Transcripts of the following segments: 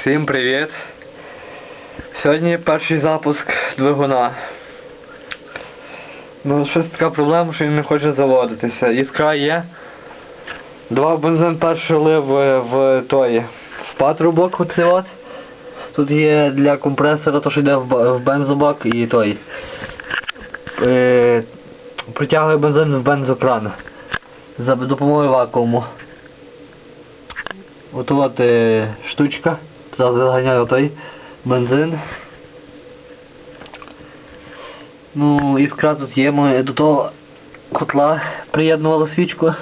Всім привіт! Сьогодні перший запуск двигуна. Ну, щось така проблема, що він не хоче заводитися. Іскра є. Два бензин перший лив е, в той в патрубок оцей от. Тут є для компресора, то що йде в, ба- в бензобак і той. Е, притягує бензин в бензокран. За допомогою вакууму. От от е, штучка. Туди заганяю той бензин. Ну, іскра тут є, ми до того котла приєднували свічку.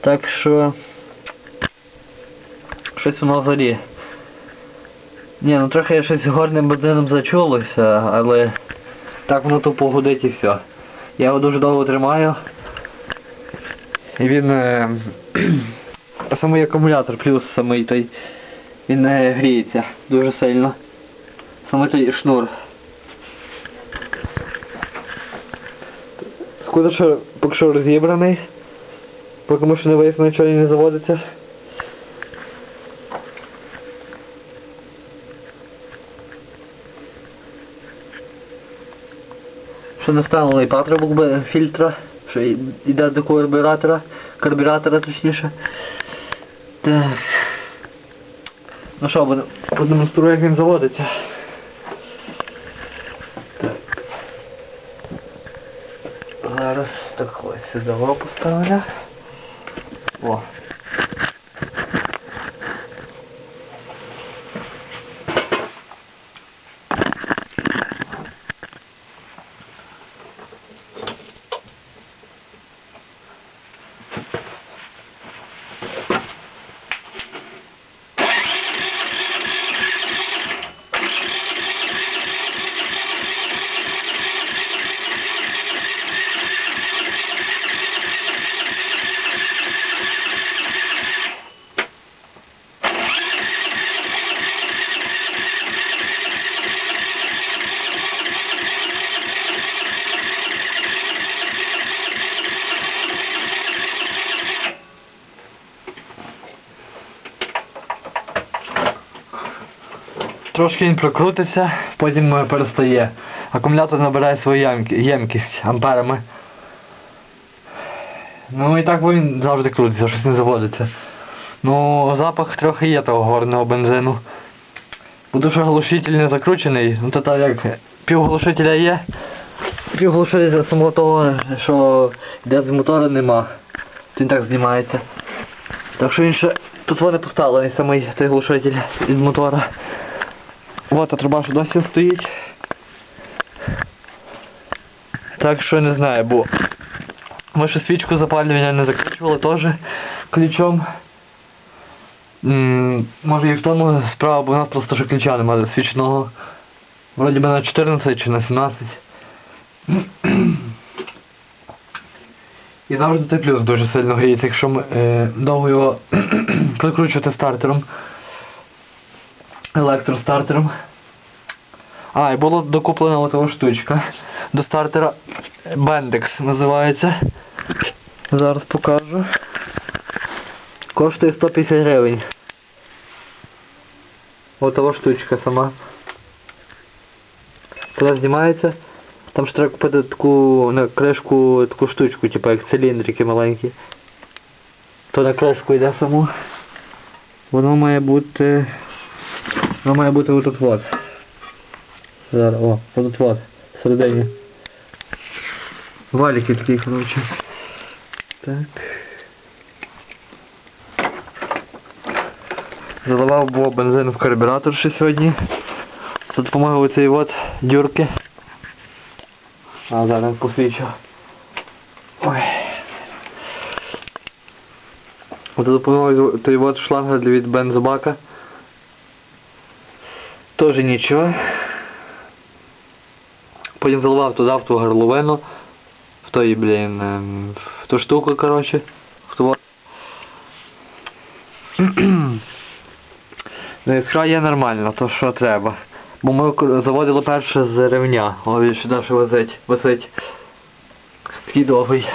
Так що щось воно взагалі. Ні, ну трохи я щось горним бензином зачулося, але так воно тупо гудить і все. Я його дуже довго тримаю. І він е, самий акумулятор плюс самий той він гріється дуже сильно. Саме той шнур. Скуда що поки що розібраний. Поки ми ще не вияснили, нічого не заводиться. Ще не встановлений патрубок фільтра, що йде до карбюратора, карбюратора точніше. Так. Ну що, продемонструю, як він заводиться. Так. Зараз так ось сюди поставлю. О. Трошки він прокрутиться, потім е, перестає. Акумулятор набирає свою ємкість амперами. Ну і так він завжди крутиться, щось не заводиться. Ну, запах трохи є того горного бензину. Бо що глушитель не закручений, ну то так як півглушителя є, півглушителя самого того, що йде з мотора нема. Він так знімається. Так що він ще тут вони поставлений самий цей глушитель від мотора. Вот, труба що досі стоїть. Так що не знаю, бо ми ще свічку запалювання не закручували теж ключом. М, Може і в тому справа, бо у нас просто ще ключа немає свічного. Вроді би на 14 чи на 17. І завжди той плюс дуже сильно гріється, якщо ми е, довго його прикручувати стартером. Електростартером. А, і була докуплена отова штучка. До стартера Bendix називається. Зараз покажу. Коштує 150 гривень. Отова штучка сама. Коли знімається, там ж треба купити таку на кришку таку штучку, типу як циліндрики маленькі. То на кришку йде саму. Воно має бути. Воно має бути отут вот. Зараз, о, отут вот, всередині. Валіки такі, коротше. Так. Заливав було бензин в карбюратор ще сьогодні. Тут допомагав оцей от дюрки. А зараз посвічу. Ой. От допомагав той от шланг для від бензобака. Тоже нічого. Потім заливав туди в ту горловину. В той, блін, ем, в ту штуку, коротше. В ту. Ну, іскра є нормальна, то що треба. Бо ми заводили перше з ревня. О, він сюди ще висить, висить. Такий довгий.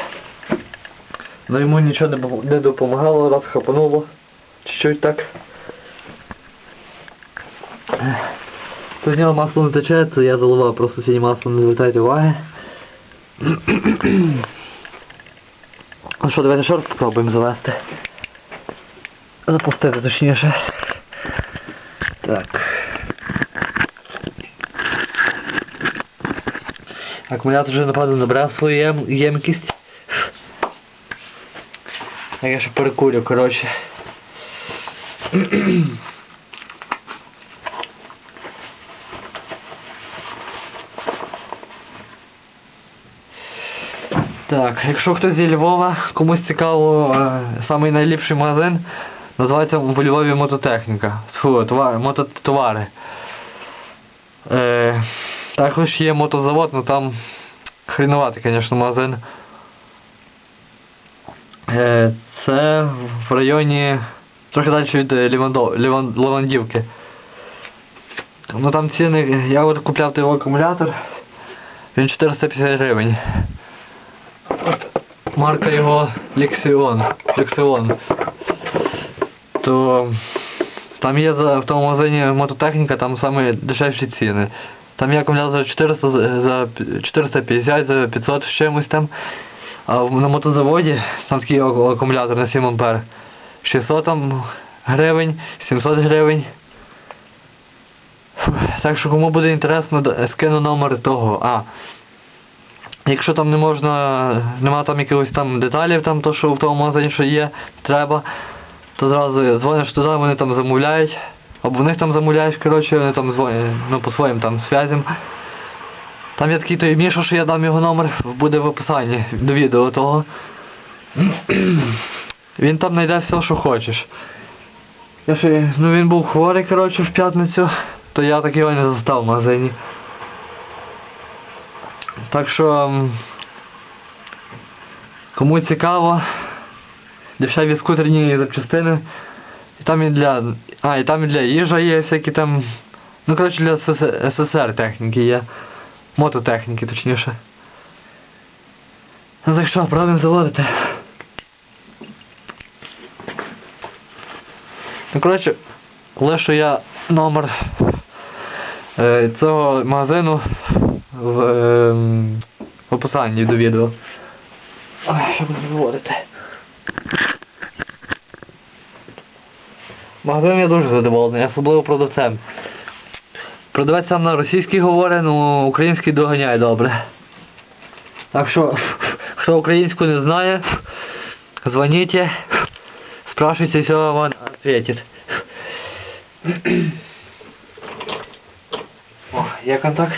Ну йому нічого не, не допомагало, раз хапануло. Чуть-чуть так. З масло не тече, це я заливав, просто сьогодні масло не звертайте уваги. Ну що, давайте раз спробуємо завести. Запустити точніше. Так. Акумулятор вже напевно набрав свою єм... ємкість. Я ще перекурю, коротше. Так, якщо хтось зі Львова, комусь цікаво, е, самий найліпший магазин, називається у Львові мототехніка. Фу, товари, мототовари. Е, також є мотозавод, ну там хрінуватий, звісно, магазин. Е, це в районі трохи далі від Левандівки. Ну там ціни, я от купляв той акумулятор, він 450 гривень. Марка його Lexion. Lexion. То там є в тому магазині мототехніка, там саме дешевші ціни. Там є акумулятор за 400, за- за 450, за 500 з чимось там. А на мотозаводі там такий акумулятор на 7 ампер. 600 там гривень, 700 гривень. Так що кому буде інтересно, скину номер того. А, Якщо там не можна, нема там якихось там деталів, там то, що в тому магазині що є, треба, то зразу дзвониш туди, вони там замовляють. Або в них там замовляєш, коротше, вони там дзвонять, ну по своїм там зв'язям. Там є такий той Міша, що я дам його номер, буде в описанні до відео того. Він там знайде все, що хочеш. Я ще, ну він був хворий, коротше, в п'ятницю, то я так його не застав в магазині. Так що кому цікаво, дешеві скутерні запчастини. І там і для. А, і там і для їжа є всякі там. Ну коротше для СССР техніки є. Мототехніки точніше. Ну так що, пробуємо заводити. Ну коротше, лишу я номер е, цього магазину в, в описанні до відео. Ой, що буду заводити. Магазин я дуже задоволений, особливо продавцем. Продавець сам на російській говорить, ну український доганяє добре. Так що, хто українську не знає, дзвоніть, спрашивайте, все вам ответит. О, є контакт.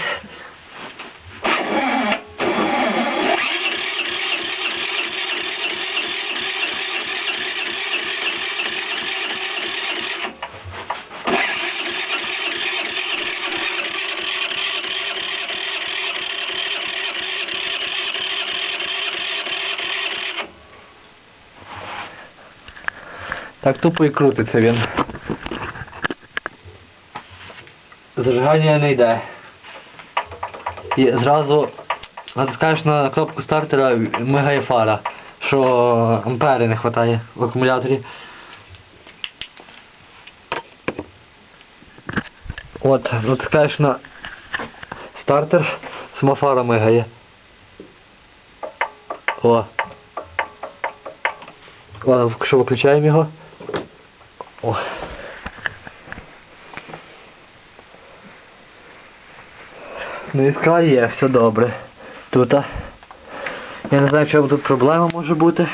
Так тупо і крутиться він. Зажигання не йде. І зразу натискаєш на кнопку стартера, мигає фара, що ампери не вистачає в акумуляторі. От, натискаєш на стартер, сама фара мигає. О. Ладно, що виключаємо його. О. Ну іскра є, все добре. Тут. а, Я не знаю, чому тут проблема може бути.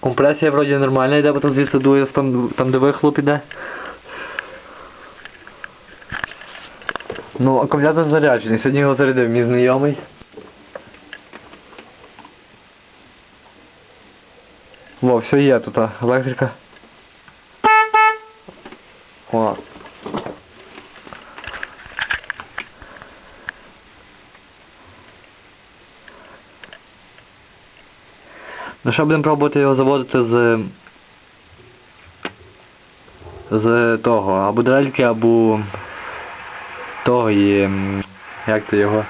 Компресія вроді нормальна йде, бо там звідси дує там, там де вихлоп іде. Ну, акумулятор заряджений, сьогодні його зарядив мій знайомий. Во, все є тут, електрика. О. Ну що будемо пробувати його заводити з з того, або дрельки, або того і як то його.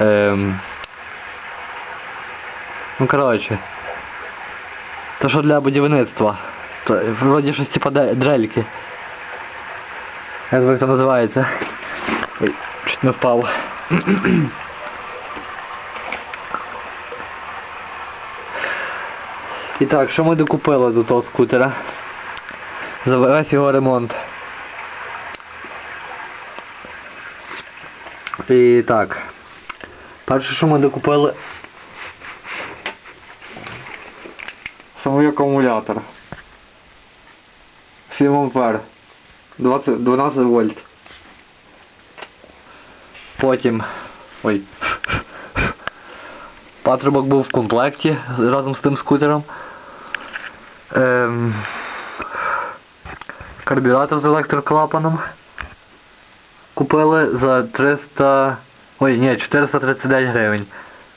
Ем, ну коротше. То що для будівництва. То, вроді щось типа дрельки. Як це називається. Ой, чуть не впав. І так, що ми докупили до того скутера? За весь його ремонт. І так. Перше, що ми докупили. Самий акумулятор. 7 ампер. 20, 12 вольт. Потім. Ой. Патрубок був в комплекті разом з тим скутером. Ем, карбюратор з електроклапаном. Купили за 300... Ой, ні, 439 гривень.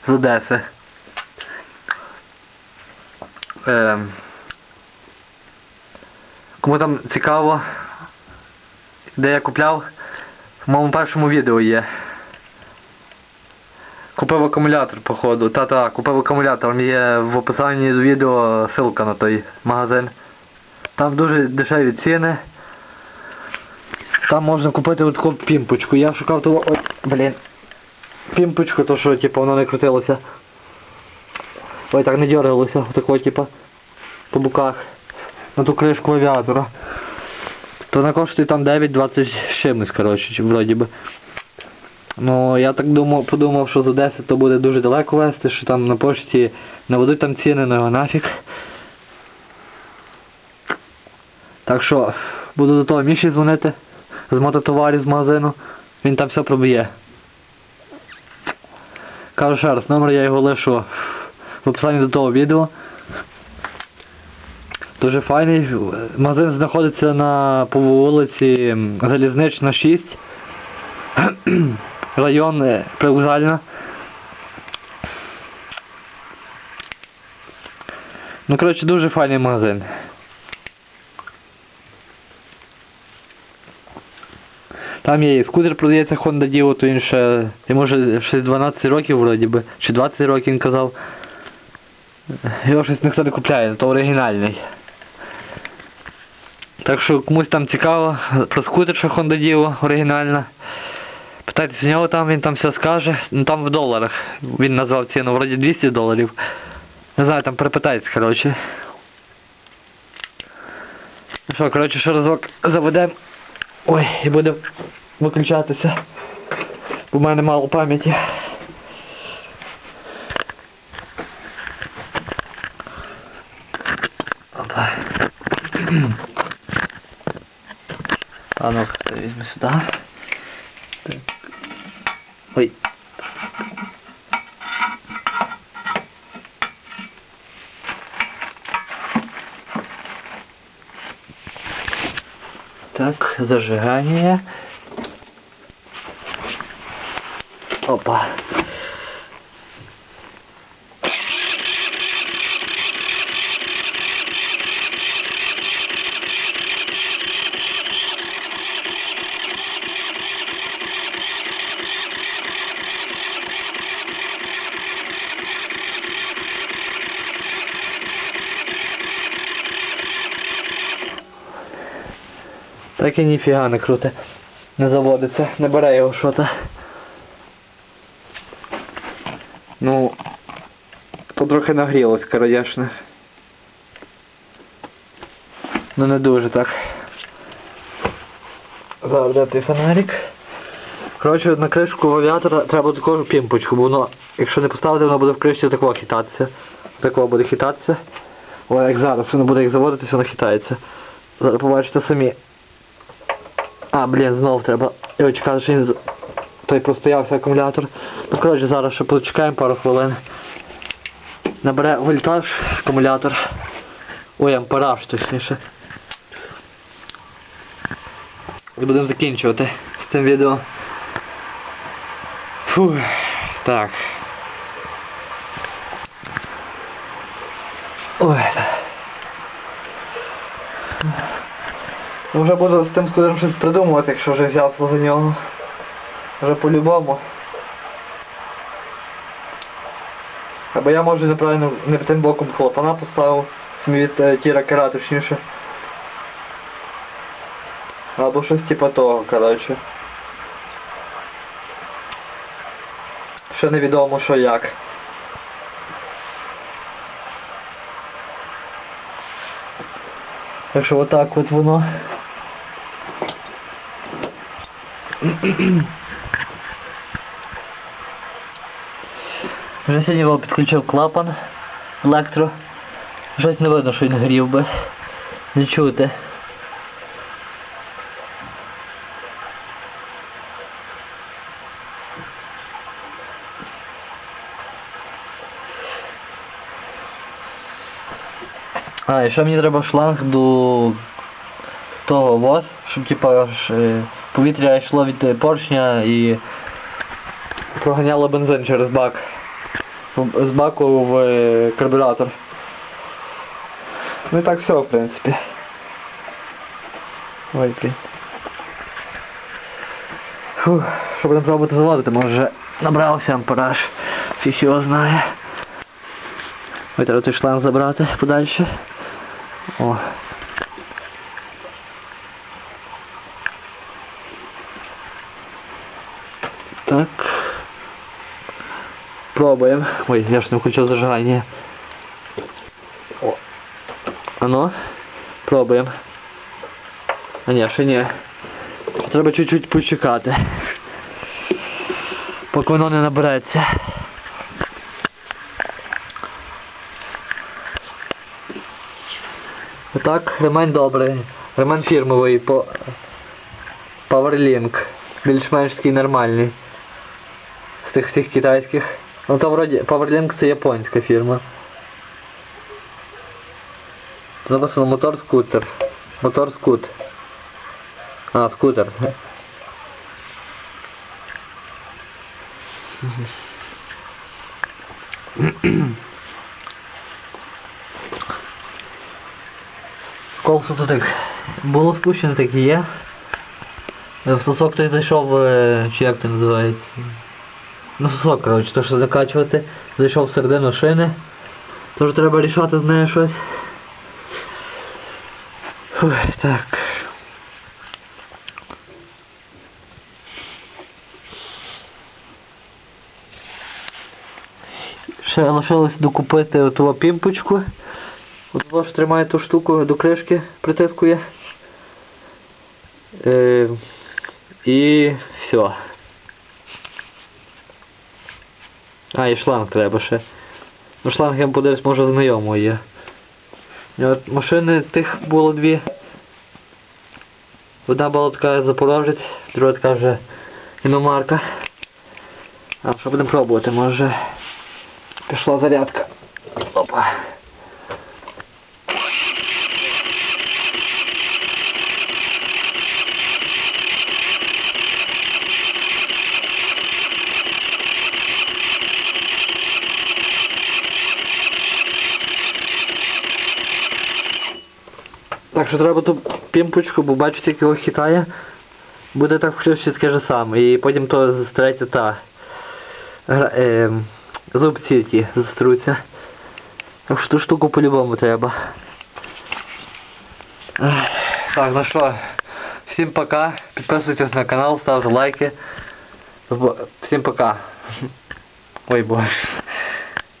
З Одеси. Ем, кому там цікаво, де я купляв, в моєму першому відео є. Купив акумулятор, походу. Та-та, купив акумулятор. Там є в описанні до відео ссылка на той магазин. Там дуже дешеві ціни. Там можна купити от таку пімпочку. Я шукав того. Ой, блін. Пімпочку, то що типу воно не крутилося. Ой, так не дергалося, отако, типу, по боках. На ту кришку авіатора. То вона коштує там 9-20 з чимось, коротше, вроді би. Ну, я так думав, подумав, що з Одеси то буде дуже далеко вести, що там на пошті наведуть там ціни на його нафіг. Так що, буду до того Міші дзвонити з мототоварів з магазину. Він там все проб'є. Кажу ще раз, номер я його лишу в описанні до того відео. Дуже файний. Магазин знаходиться на по вулиці Залізнична 6. Район е, Привокзальна. Ну, коротше, дуже файний магазин. Там є і скутер продається Honda Dio, то він ще, йому вже щось 12 років вроді би, чи 20 років він казав. Його щось ніхто не купляє, то оригінальний. Так що комусь там цікаво про скутер, що Honda Dio оригінальна. Питайтесь у нього там, він там все скаже. Ну там в доларах. Він назвав ціну вроді 200 доларів. Не знаю, там перепитайтесь, коротше. Ну що, коротше, ще разок заведемо. Ой, і будемо виключатися. В мене мало пам'яті. Опа. А ну візьми сюди. Так. Ой. Так, зажигание. Так і ніфіга не круте. Не заводиться, не бере його що-то. Ну, потрохи нагрілось, конечно. Ну не дуже так. Зараз фонарик. Коротше, на кришку авіатора треба таку пімпочку, бо воно, якщо не поставити, воно буде в кришці такого хитатися. Такого буде хитатися. О, як зараз, воно буде як заводитися, воно хитається. Зараз побачите самі. А, блін, знов треба. Я чекаю, що він той простоявся акумулятор. Ну коротше, зараз ще почекаємо пару хвилин. Набере вольтаж акумулятор. Ой, ампераж точніше. І будемо закінчувати з цим відео. Фух. Так. Ой. Ну, Вже буду з тим скутером щось придумувати, якщо вже взявся за нього. Вже по-любому. Або я може неправильно не тим боком клапана поставив від тіра точніше. Або щось типа того, коротше. Ще невідомо що як. Так що отак от воно. Вже сьогодні його підключив клапан електро. Щось не видно, що він грів би. Не чути. А, і ще мені треба шланг до того вот, щоб типа ж, е, повітря йшло від поршня і проганяло бензин через бак. З баку в е, карбюратор. Ну і так все, в принципі. Ой, блін. Фух, що будемо пробувати заводити, може вже набрався ампераж. Фіг його знає. Ой, шланг забрати подальше. О. Так. Пробуємо. Ой, я ж не включив зажигання. О. Ано. Пробуємо. А ні, ще ні. Треба чуть-чуть почекати. Поки воно не набереться. Отак, ремень добрий. Ремень фірмовий по PowerLink. Більш-менш такий нормальний. З тих всіх китайських. Ну то вроді PowerLink це японська фірма. Тут Написано мотор скутер. Мотор скут. А, скутер. Колесо тут так було спущено, так і є. Е, Сосок той зайшов, е, чи як це називається? Ну сосок, коротше, то що закачувати, зайшов всередину шини. Тож треба рішати з нею щось. Фух, так. Ще лишилось докупити оту пімпочку. От ж тримає ту штуку до кришки, притискує. Е, і все. А, і шланг треба ще. Ну шланг я подивлюсь, може знайомо є. Машини тих було дві. Одна була така Запорожець, друга така вже іномарка. А що будемо пробувати, може пішла зарядка. Опа. Так що треба ту пімпочку, бо бачите, як його хитає. Буде так включити таке ж саме. І потім то застреться та гра- е, зубці ті заструться. Так що ту штуку по-любому треба. Ех, Так, ну що, всім пока. Підписуйтесь на канал, ставте лайки. Всім пока. Ой боже.